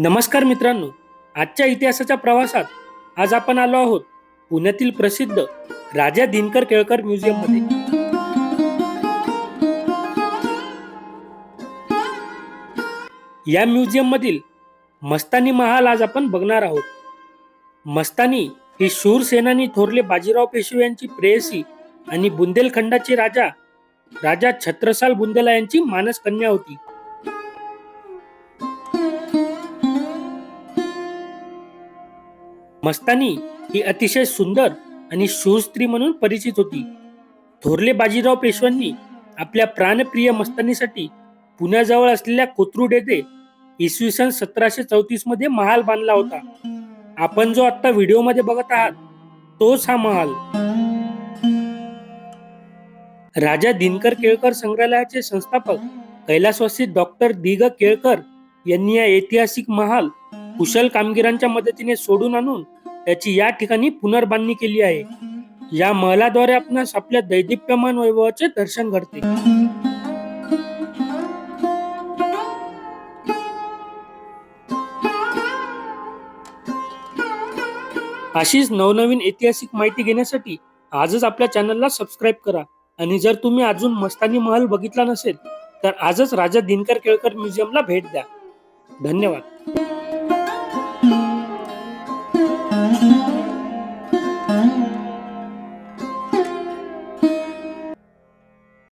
नमस्कार मित्रांनो आजच्या इतिहासाच्या प्रवासात आज आपण आलो आहोत पुण्यातील प्रसिद्ध राजा दिनकर केळकर म्युझियममध्ये या म्युझियम मधील मस्तानी महाल आज आपण बघणार आहोत. मस्तानी ही शूर सेनानी थोरले बाजीराव पेशवे यांची प्रेयसी आणि बुंदेलखंडाचे राजा राजा छत्रसाल बुंदेला यांची मानस कन्या होती. मस्तानी ही अतिशय सुंदर आणि शूरस्त्री म्हणून परिचित होती. थोरले बाजीराव पेशव्यांनी आपल्या प्राणप्रिय मस्तानीसाठी पुण्याजवळ असलेल्या कोथरूड येथे इसवी सन सतराशे चौतीसमध्ये महाल बांधला होता. आपण जो आता व्हिडिओमध्ये बघत आहात तोच हा महाल. राजा दिनकर केळकर संग्रहालयाचे संस्थापक कैलासवासी डॉक्टर दिग केळकर यांनी या ऐतिहासिक महाल कुशल कामगिरांच्या मदतीने सोडून आणून त्याची या ठिकाणी पुनर्बांधणी केली आहे. या महलाद्वारे आपणास आपल्या दैदिप्यमान वैभवाचे दर्शन घडते. अशीच नवनवीन ऐतिहासिक माहिती घेण्यासाठी आजच आपल्या चॅनलला सबस्क्राईब करा. आणि जर तुम्ही अजून मस्तानी महल बघितला नसेल तर आजच राजा दिनकर केळकर म्युझियमला भेट द्या. धन्यवाद.